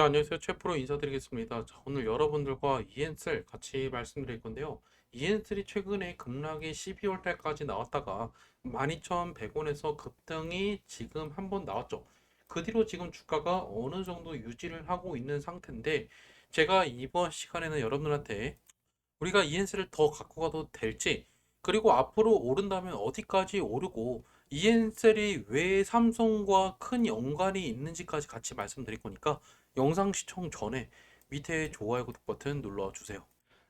네, 안녕하세요. 최프로 인사드리겠습니다. 자, 오늘 여러분들과 이엔셀 같이 말씀드릴 건데요. 이엔셀이 최근에 급락이 12월 달까지 나왔다가 12,100원에서 급등이 지금 한 번 나왔죠. 그 뒤로 지금 주가가 어느 정도 유지를 하고 있는 상태인데 제가 이번 시간에는 여러분들한테 우리가 이엔셀을 더 갖고 가도 될지 그리고 앞으로 오른다면 어디까지 오르고 이엔셀이 왜 삼성과 큰 연관이 있는지까지 같이 말씀드릴 거니까 영상 시청 전에 밑에 좋아요, 구독 버튼 눌러주세요.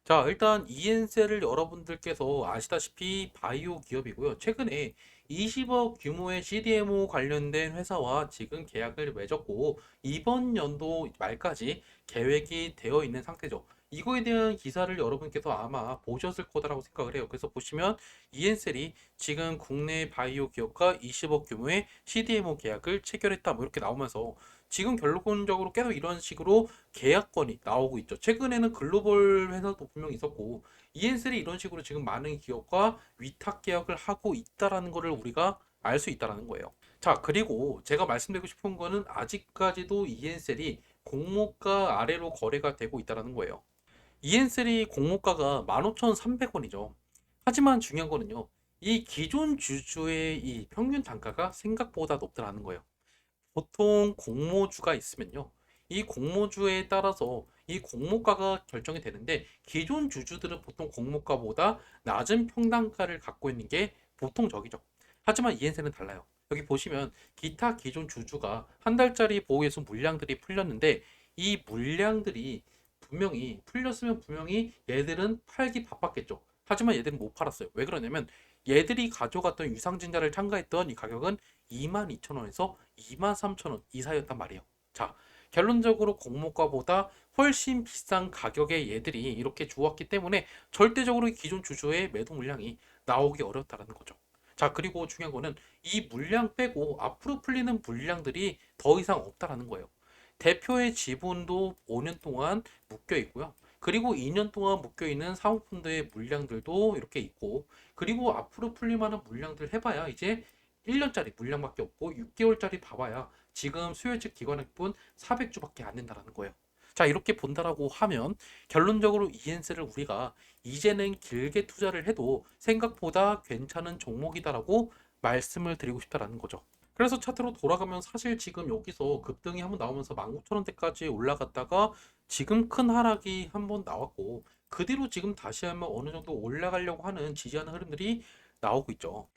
자, 일단 이엔셀을 여러분들께서 아시다시피 바이오 기업이고요. 최근에 20억 규모의 CDMO 관련된 회사와 지금 계약을 맺었고 이번 연도 말까지 계획이 되어 있는 상태죠. 이거에 대한 기사를 여러분께서 아마 보셨을 거다라고 생각을 해요. 그래서 보시면 이엔셀이 지금 국내 바이오 기업과 20억 규모의 CDMO 계약을 체결했다 뭐 이렇게 나오면서 지금 결론적으로 계속 이런 식으로 계약건이 나오고 있죠. 최근에는 글로벌 회사도 분명히 있었고 이엔셀이 이런 식으로 지금 많은 기업과 위탁 계약을 하고 있다라는 것을 우리가 알 수 있다라는 거예요. 자, 그리고 제가 말씀드리고 싶은 거는 아직까지도 이엔셀이 공모가 아래로 거래가 되고 있다라는 거예요. 이엔셀이 공모가가 15,300원이죠. 하지만 중요한 거는요. 이 기존 주주의 이 평균 단가가 생각보다 높다라는 거예요. 보통 공모주가 있으면요. 이 공모주에 따라서 이 공모가가 결정이 되는데 기존 주주들은 보통 공모가보다 낮은 평단가를 갖고 있는 게 보통 적이죠. 하지만 이엔셀은 달라요. 여기 보시면 기타 기존 주주가 한 달짜리 보호예수 물량들이 풀렸는데 이 물량들이 분명히 풀렸으면 분명히 얘들은 팔기 바빴겠죠. 하지만 얘들은 못 팔았어요. 왜 그러냐면 얘들이 가져갔던 유상증자를 참가했던 이 가격은 22,000원에서 23,000원 이 사이였단 말이에요. 자, 결론적으로 공모가보다 훨씬 비싼 가격의 얘들이 이렇게 주었기 때문에 절대적으로 기존 주주의 매도 물량이 나오기 어렵다는 거죠. 자, 그리고 중요한 거는 이 물량 빼고 앞으로 풀리는 물량들이 더 이상 없다라는 거예요. 대표의 지분도 5년 동안 묶여 있고요. 그리고 2년 동안 묶여 있는 사모펀드의 물량들도 이렇게 있고, 그리고 앞으로 풀릴 만한 물량들 해봐야 이제 1년짜리 물량밖에 없고 6개월짜리 봐봐야 지금 수요직 기관액분 400주밖에 안 된다라는 거예요. 자, 이렇게 본다라고 하면 결론적으로 ENS를 우리가 이제는 길게 투자를 해도 생각보다 괜찮은 종목이다라고 말씀을 드리고 싶다라는 거죠. 그래서 차트로 돌아가면 사실 지금 여기서 급등이 한번 나오면서 19,000원대까지 올라갔다가 지금 큰 하락이 한번 나왔고 그 뒤로 지금 다시 한번 어느 정도 올라가려고 하는 지지하는 흐름들이 나오고 있죠.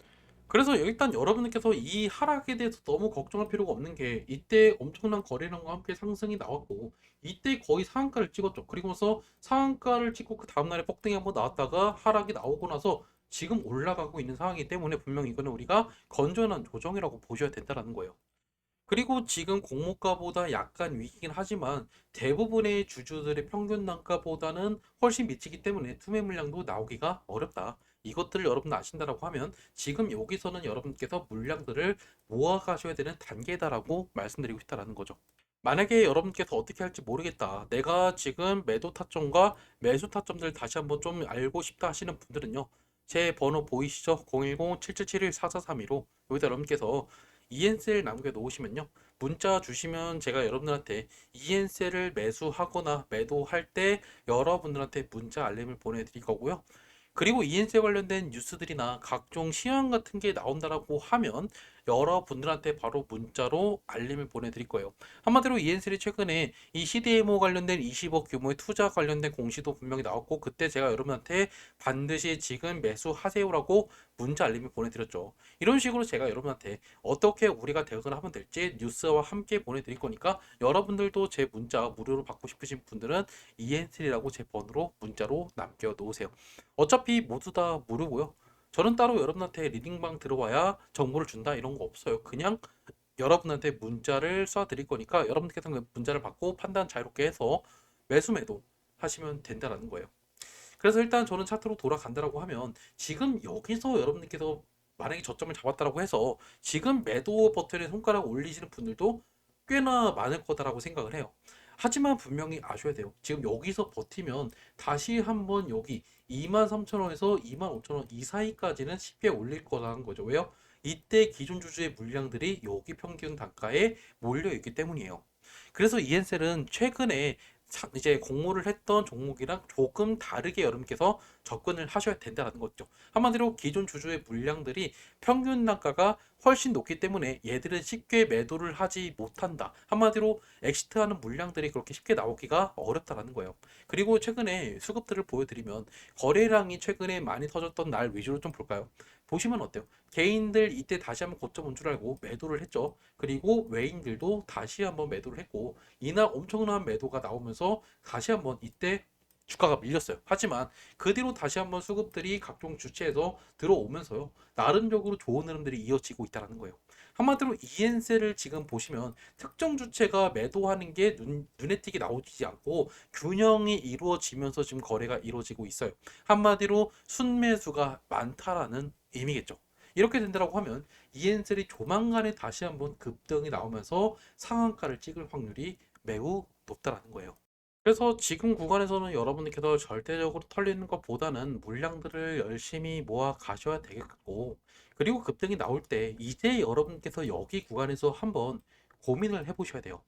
그래서 일단 여러분들께서 이 하락에 대해서 너무 걱정할 필요가 없는 게 이때 엄청난 거래량과 함께 상승이 나왔고 이때 거의 상한가를 찍었죠. 그리고서 상한가를 찍고 그 다음날에 폭등이 한번 나왔다가 하락이 나오고 나서 지금 올라가고 있는 상황이기 때문에 분명 이거는 우리가 건전한 조정이라고 보셔야 된다라는 거예요. 그리고 지금 공모가보다 약간 위기긴 하지만 대부분의 주주들의 평균 단가보다는 훨씬 미치기 때문에 투매 물량도 나오기가 어렵다. 이것들을 여러분 아신다라고 하면 지금 여기서는 여러분께서 물량들을 모아 가셔야 되는 단계다라고 말씀드리고 싶다라는 거죠. 만약에 여러분께서 어떻게 할지 모르겠다. 내가 지금 매도 타점과 매수 타점들 다시 한번 좀 알고 싶다 하시는 분들은요. 제 번호 보이시죠? 010-7771-4432로 여기다 여러분께서 ENC를 남겨 놓으시면요. 문자 주시면 제가 여러분들한테 ENC를 매수하거나 매도할 때 여러분들한테 문자 알림을 보내드릴 거고요. 그리고 ENC 관련된 뉴스들이나 각종 시황 같은 게 나온다라고 하면 여러분들한테 바로 문자로 알림을 보내드릴 거예요. 한마디로 ENC이 최근에 이 CDMO 관련된 20억 규모의 투자 관련된 공시도 분명히 나왔고 그때 제가 여러분한테 반드시 지금 매수하세요라고 문자 알림을 보내드렸죠. 이런 식으로 제가 여러분한테 어떻게 우리가 대응을 하면 될지 뉴스와 함께 보내드릴 거니까 여러분들도 제 문자 무료로 받고 싶으신 분들은 ENC라고 제 번호로 문자로 남겨놓으세요. 어차피 모두 다 무료고요. 저는 따로 여러분한테 리딩방 들어와야 정보를 준다 이런 거 없어요. 그냥 여러분한테 문자를 쏴드릴 거니까 여러분께서 그 문자를 받고 판단 자유롭게 해서 매수 매도 하시면 된다라는 거예요. 그래서 일단 저는 차트로 돌아간다라고 하면 지금 여기서 여러분들께서 만약에 저점을 잡았다라고 해서 지금 매도 버튼에 손가락 올리시는 분들도 꽤나 많을 거다라고 생각을 해요. 하지만 분명히 아셔야 돼요. 지금 여기서 버티면 다시 한번 여기 23,000원에서 25,000원 이 사이까지는 쉽게 올릴 거라는 거죠. 왜요? 이때 기존 주주의 물량들이 여기 평균 단가에 몰려 있기 때문이에요. 그래서 이엔셀은 최근에 차- 이제 공모를 했던 종목이랑 조금 다르게 여러분께서 접근을 하셔야 된다는 거죠. 한마디로 기존 주주의 물량들이 평균 단가가 훨씬 높기 때문에 얘들은 쉽게 매도를 하지 못한다. 한마디로 엑시트하는 물량들이 그렇게 쉽게 나오기가 어렵다라는 거예요. 그리고 최근에 수급들을 보여드리면 거래량이 최근에 많이 터졌던 날 위주로 좀 볼까요? 보시면 어때요? 개인들 이때 다시 한번 고점 온 줄 알고 매도를 했죠. 그리고 외인들도 다시 한번 매도를 했고 이날 엄청난 매도가 나오면서 다시 한번 이때 주가가 밀렸어요. 하지만 그 뒤로 다시 한번 수급들이 각종 주체에서 들어오면서요. 나름적으로 좋은 흐름들이 이어지고 있다는 거예요. 한마디로 이엔셀을 지금 보시면 특정 주체가 매도하는 게 눈, 눈에 띄게 나오지 않고 균형이 이루어지면서 지금 거래가 이루어지고 있어요. 한마디로 순매수가 많다라는 의미겠죠. 이렇게 된다고 하면 이엔셀이 조만간에 다시 한번 급등이 나오면서 상한가를 찍을 확률이 매우 높다라는 거예요. 그래서 지금 구간에서는 여러분들께서 절대적으로 털리는 것보다는 물량들을 열심히 모아 가셔야 되겠고, 그리고 급등이 나올 때 이제 여러분께서 여기 구간에서 한번 고민을 해보셔야 돼요.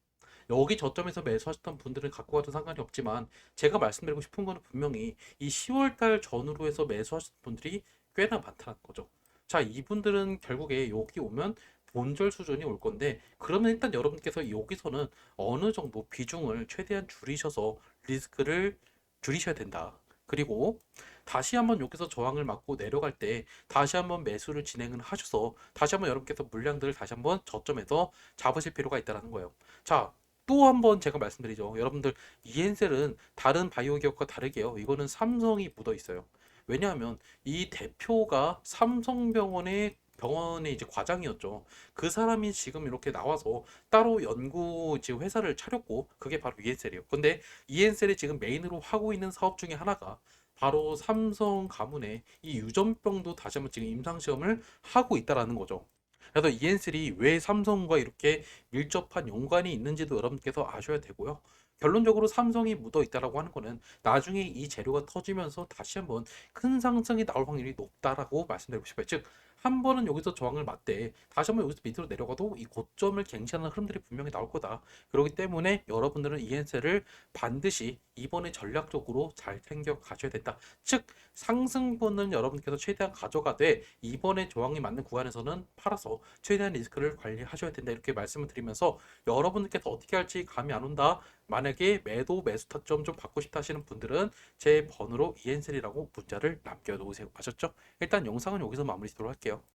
여기 저점에서 매수하셨던 분들은 갖고 가도 상관이 없지만 제가 말씀드리고 싶은 거는 분명히 이 10월달 전후로 해서 매수하셨던 분들이 꽤나 많다는 거죠. 자, 이분들은 결국에 여기 오면 본절 수준이 올 건데 그러면 일단 여러분께서 여기서는 어느 정도 비중을 최대한 줄이셔서 리스크를 줄이셔야 된다. 그리고 다시 한번 여기서 저항을 맞고 내려갈 때 다시 한번 매수를 진행을 하셔서 다시 한번 여러분께서 물량들을 다시 한번 저점에서 잡으실 필요가 있다는 거예요. 자, 또한번 제가 말씀드리죠. 여러분들 이엔셀은 다른 바이오 기업과 다르게요. 이거는 삼성이 묻어 있어요. 왜냐하면 이 대표가 삼성병원의 병원의 이제 과장이었죠. 그 사람이 지금 이렇게 나와서 따로 연구 이제 회사를 차렸고 그게 바로 이엔셀이에요. 근데 이엔셀이 지금 메인으로 하고 있는 사업 중에 하나가 바로 삼성 가문의 이 유전병도 다시 한번 지금 임상 시험을 하고 있다라는 거죠. 그래서 이엔셀이 왜 삼성과 이렇게 밀접한 연관이 있는지도 여러분께서 아셔야 되고요. 결론적으로 삼성이 묻어 있다라고 하는 거는 나중에 이 재료가 터지면서 다시 한번 큰 상승이 나올 확률이 높다라고 말씀드리고 싶어요. 즉, 한 번은 여기서 저항을 맞대 다시 한번 여기서 밑으로 내려가도 이 고점을 갱신하는 흐름들이 분명히 나올 거다. 그렇기 때문에 여러분들은 이엔셀을 반드시 이번에 전략적으로 잘 챙겨 가셔야 된다. 즉, 상승분은 여러분께서 최대한 가져가되 이번에 저항이 맞는 구간에서는 팔아서 최대한 리스크를 관리하셔야 된다. 이렇게 말씀을 드리면서 여러분들께서 어떻게 할지 감이 안 온다. 만약에 매도 매수 타점 좀 받고 싶다 하시는 분들은 제 번호로 이엔셀이라고 문자를 남겨놓으세요. 아셨죠? 일단 영상은 여기서 마무리 짓도록 할게요.